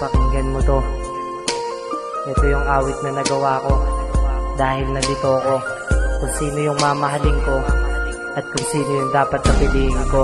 pakinggan mo to. Ito yung awit na nagawa ko dahil nandito ako kung sino yung mamahalin ko at kung sino yung dapat na piliin ko.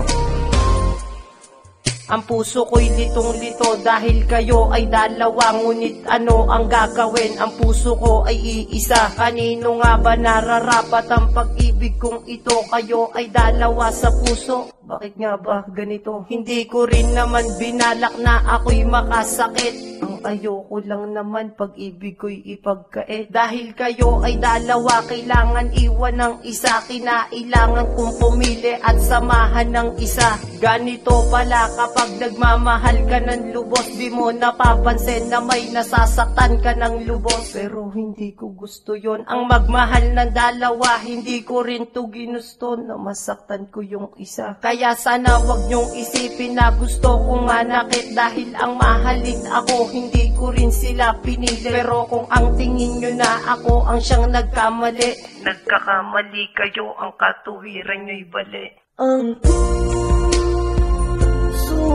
Ang puso ko'y litong-lito dahil kayo ay dalawa Ngunit ano ang gagawin? Ang puso ko ay iisa Kanino nga ba nararapat ang pag-ibig kong ito? Kayo ay dalawa sa puso Bakit nga ba ganito? Hindi ko rin naman binalak na ako'y makasakit. Ang ayoko lang naman pag-ibig ko'y ipagkait. Dahil kayo ay dalawa Kailangan iwan ng isa. Kinailangan kong pumili at samahan ng isa. Ganito pala kapag nagmamahal ka ng lubos Di mo napapansin na may nasasaktan ka ng lubos. Pero hindi ko gusto yon Ang magmahal ng dalawa Hindi ko rin to ginusto Na masaktan ko yung isa. Kaya sana wag niyong isipin na gusto kong manakit Dahil ang mahalin ako Hindi ko rin sila pinili. Pero kung ang tingin nyo na ako Ang siyang nagkamali Nagkakamali kayo Ang katuwiran nyo'y bali. Ang puso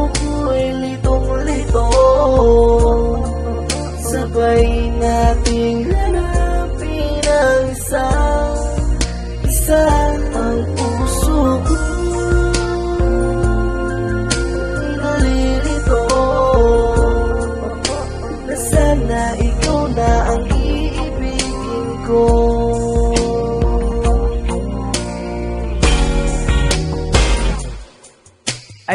ko'y litong-lito Sabay nating hanapin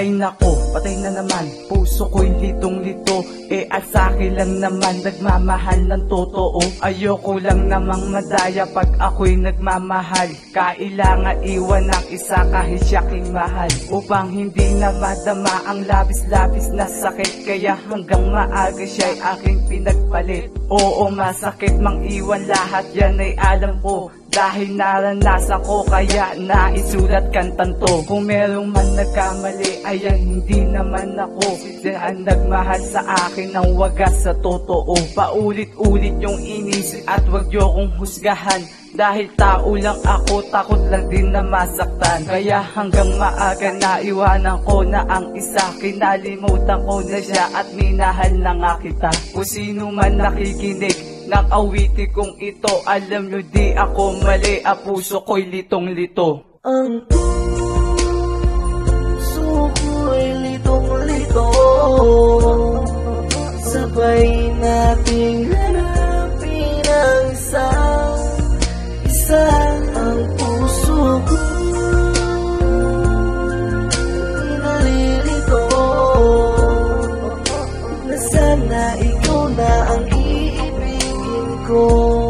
Ay nako, patay na naman. Puso ko'y litong-lito Eh at sa'kin lang naman. Nagmamahal ng totoo. Ayoko lang namang madaya Pag ako'y nagmamahal. Kailangan iwan ng isa kahit siya king mahal. Upang hindi na madama Ang labis-labis na sakit. Kaya hanggang maaga siya'y aking pinagpalit. Oo masakit mang iwan lahat. Yan ay alam ko dahil naranasan ko kaya naisulat kantan to. Kung merong man nagkamali ayan hindi naman ako. Sila ang nagmahal sa akin ng wagas sa totoo. Paulit-ulit yung inisip at wag niyo kong husgahan. Dahil tao lang ako, takot lang din na masaktan. Kaya hanggang maaga naiwanan ko na ang isa. Kinalimutan ko na siya at minahal na nga kita. Kung sino man nakikinig ng kong ito Alam nyo di ako mali, a puso ko'y litong-lito. Ang puso ko'y litong-lito. Sabay nating hanapin ang isa. Isa ang puso ko. Nalilito. Na ikaw na ang 그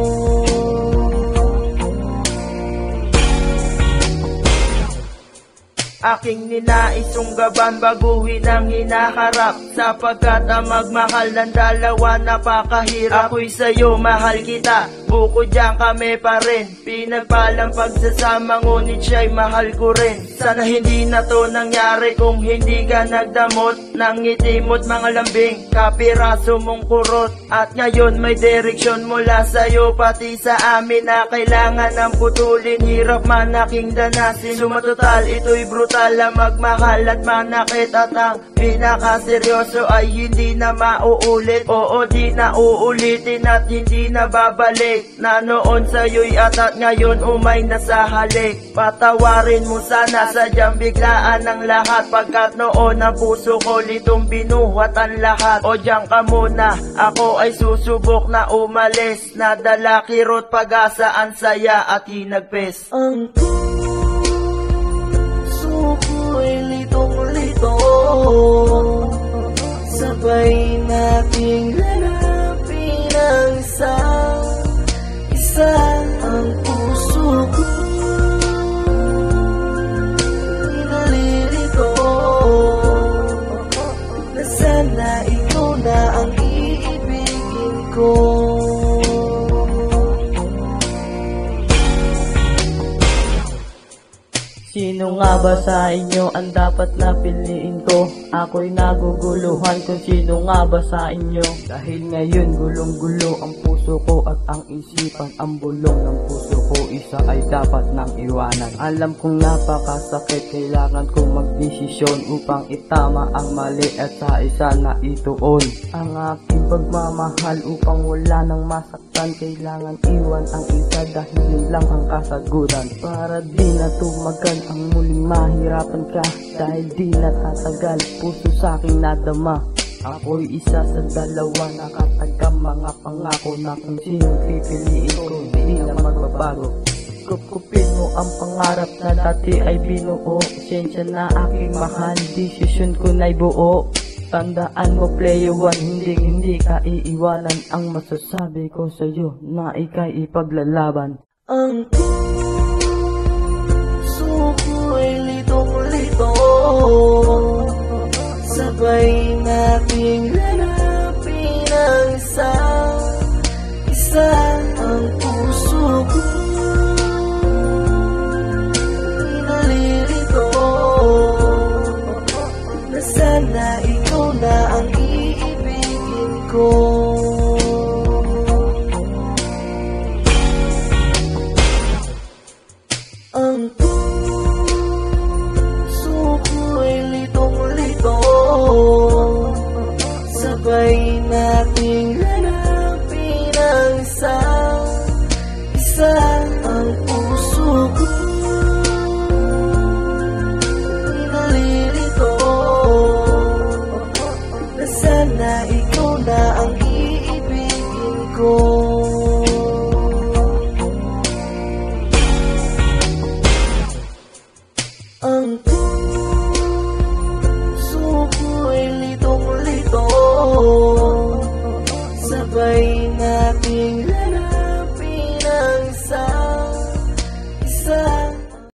Aking ninaisong gaban baguhin ang hinaharap. Sapagkat ang magmahal ng dalawa napakahirap. Ako'y sa'yo mahal kita. Bukod diyan kami pa rin. Pinagpalang pagsasama ngunit siya'y mahal ko rin. Sana hindi na to nangyari kung hindi ka nagdamot Nang itimot mga lambing. Kapiraso mong kurot. At ngayon may direksyon mula sa'yo Pati sa amin na kailangan ng putulin. Hirap man aking danasin. Sumatotal ito'y brutal na magmahal at manakit At ang pinakaseryoso ay hindi na mauulit. Oo di na uulitin at hindi na babalik. Na noon sa'yo'y atat ngayon umay na sa halik. Patawarin mo sana sadyang biglaan ng lahat. Pagkat noon ang puso ko litong binuhat ang lahat. O diyan ka muna, ako ay susubok na umalis. Nadala kirot pag-asa ang saya at hinagpes Ang puso Sabay nating hanapin Nga ba sa inyo ang dapat na piliin ko? Ako'y naguguluhan kung sino nga ba sa inyo. Dahil ngayon gulong-gulo ang puso ko at ang isipan Ang bulong ng puso ko. Isa ay dapat nang iwanan. Alam kong napakasakit kailangan kong magdesisyon Upang itama ang mali at sa isa na ituon. Ang aking pagmamahal upang wala nang masaktan Kailangan iwan ang isa dahil yun lang ang kasagutan. Para di na tumagal ang muling mahirapan ka Dahil di na tatagal puso sa aking nadama Ako'y isa sa dalawa nakatagam mga pangako na kung sinong pipiliin ko hindi na magbabago. Kupkupin mo ang pangarap na dati ay binuo. Sensya na aking mahal, desisyon ko na'y buo Tandaan mo player one, hindi hindi ka iiwanan. Ang masasabi ko sa'yo na ika'y ipaglalaban. Ang puso ko'y litong-lito. Sabay nating hanapin ang isa Isa Sabay Sabay